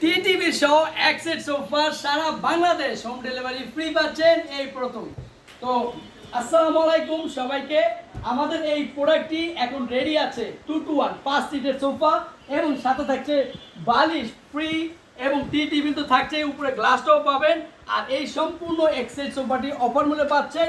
TTV সহ এক set sofa সারা বাংলাদেশ হোম ডেলিভারি ফ্রি পাচ্ছেন এই প্রথম। তো আসসালামু আলাইকুম সবাইকে। আমাদের এই প্রোডাক্টটি এখন রেডি আছে। টু টু ওয়ান পাঁচ সিটের সোফা এবং সাথে থাকছে বালিশ ফ্রি এবং টি টিভি তো থাকছে, উপরে গ্লাসটাও পাবেন। আর এই সম্পূর্ণ এক্সেল সোফাটি অফার মূল্যে পাচ্ছেন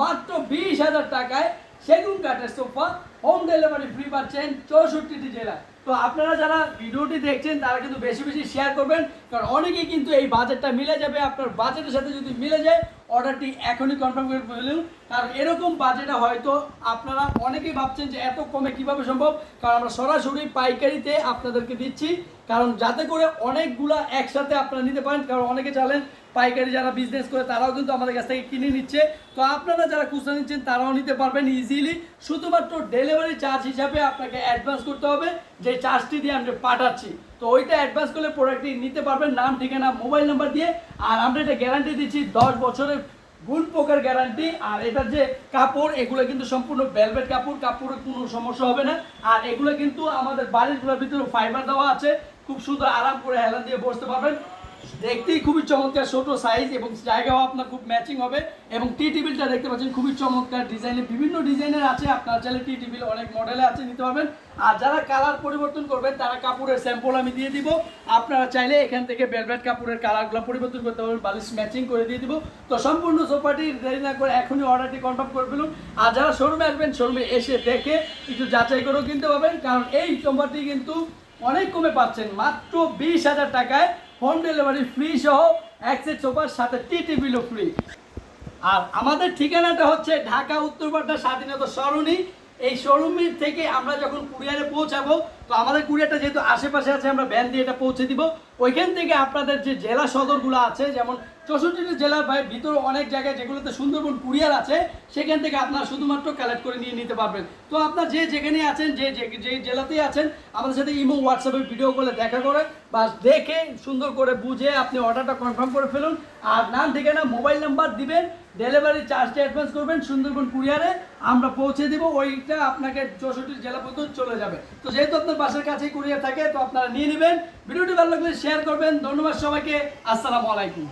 মাত্র বিশ হাজার টাকায় সেগুন কাঠের সোফা হোম ডেলিভারি ফ্রি পাচ্ছেন চৌষট্টিটি জেলায়। তো আপনারা যারা ভিডিওটি দেখছেন, তারা কিন্তু বেশি বেশি শেয়ার করবেন, কারণ অনেকেই কিন্তু এই বাজেটটা মিলে যাবে, আপনার বাজেটের সাথে যদি মিলে যায় অর্ডারটি এখনই কনফার্ম করে ফেলুন কারণ এরকম বাজেটে হয়তো আপনারা অনেকেই ভাবছেন যে এত কমে কীভাবে সম্ভব? কারণ আমরা সরাসরি পাইকারিতে আপনাদেরকে দিচ্ছি, কারণ যাতে করে অনেকগুলা একসাথে আপনারা নিতে পারেন, কারণ অনেকে চালেন পাইকারি যারা বিজনেস করে, তারাও কিন্তু আমাদের কাছ থেকে কিনে নিচ্ছে। তো আপনারা যারা খুচরা নিচ্ছেন, তারাও নিতে পারবেন ইজিলি শুধুমাত্র ডেলিভারি চার্জ হিসাবে আপনাকে অ্যাডভান্স করতে হবে। যে চার্জটি দিয়ে আমরা পাঠাচ্ছি। তো ওইটা অ্যাডভান্স করলে প্রোডাক্টটি নিতে পারবেন, নাম, ঠিকানা মোবাইল নাম্বার দিয়ে। আর আমরা এটা গ্যারান্টি দিচ্ছি, দশ বছরের গুণ পোকার গ্যারান্টি আর এটার যে কাপড়, এগুলো কিন্তু সম্পূর্ণ ভেলভেট কাপড়। কাপড়ে কোনো সমস্যা হবে না। আর এগুলো কিন্তু আমাদের বাড়িগুলোর ভিতরে ফাইবার দেওয়া আছে। খুব সুন্দর আরাম করে হেলান দিয়ে বসতে পারবেন। দেখতেই খুবই চমৎকার, ছোট সাইজ এবং জায়গাও আপনার খুব ম্যাচিং হবে এবং টি টেবিলটা দেখতে পাচ্ছেন খুবই চমৎকার ডিজাইনের বিভিন্ন ডিজাইনের আছে, আপনার চাইলে টি টেবিল অনেক মডেলে আছে, নিতে পারবেন। আর যারা কালার পরিবর্তন করবেন, তারা কাপড়ের স্যাম্পল আমি দিয়ে দিব। আপনারা চাইলে এখান থেকে ভেলভেট কাপড়ের কালারগুলো পরিবর্তন করতে পারবেন, বালিশ ম্যাচিং করে দিয়ে দিব। তো সম্পূর্ণ সোফাটি দেরি না করে এখনই অর্ডারটি কনফার্ম করে ফেলুন। আর যারা শোরুমে আসবেন শোরুমে এসে দেখে একটু যাচাই করেও কিনতে পারবেন, কারণ এই সোফাটি কিন্তু অনেক কমে পাচ্ছেন, মাত্র বিশ হাজার টাকায় হোম ডেলিভারি ফ্রি সহ অ্যাক্সেস সোফার সাথে টি টিভিলও ফ্রি। আর আমাদের ঠিকানাটা হচ্ছে ঢাকা উত্তরপাড়া স্বাধীনতা সরণি। এই শোরুমের থেকে আমরা যখন কুরিয়ারে পৌঁছাবো তো আমাদের কুরিয়ারটা যেহেতু আশেপাশে আছে, আমরা ভ্যান দিয়ে এটা পৌঁছে দিব। ওইখান থেকে আপনাদের যে জেলা সদরগুলো আছে, যেমন চৌষট্টিটি জেলার ভাই, ভিতরে অনেক জায়গায় যেগুলোতে সুন্দরবন কুরিয়ার আছে, সেখান থেকে আপনারা শুধুমাত্র কালেক্ট করে নিয়ে নিতে পারবেন। তো আপনার যে যেখানে আছেন, যে যে- যে জেলাতেই আছেন, আমাদের সাথে ইমো হোয়াটসঅ্যাপে ভিডিও কলে দেখা করে বা দেখে সুন্দর করে বুঝে আপনি অর্ডারটা কনফার্ম করে ফেলুন। আর নাম ঠিকানা মোবাইল নাম্বার দিবেন ডেলিভারি চার্জটা অ্যাডভান্স করবেন সুন্দরবন কুরিয়ারে, আমরা পৌঁছে দিব, ওইটা আপনাকে চৌষট্টি জেলা পর্যন্ত চলে যাবে। তো যেহেতু আপনার বাসার কাছে কুরিয়ার থাকে, তো আপনারা নিয়ে নেবেন। ভিডিওটি ভালো লাগলে শেয়ার করবেন। ধন্যবাদ সবাইকে। আসসালামু আলাইকুম।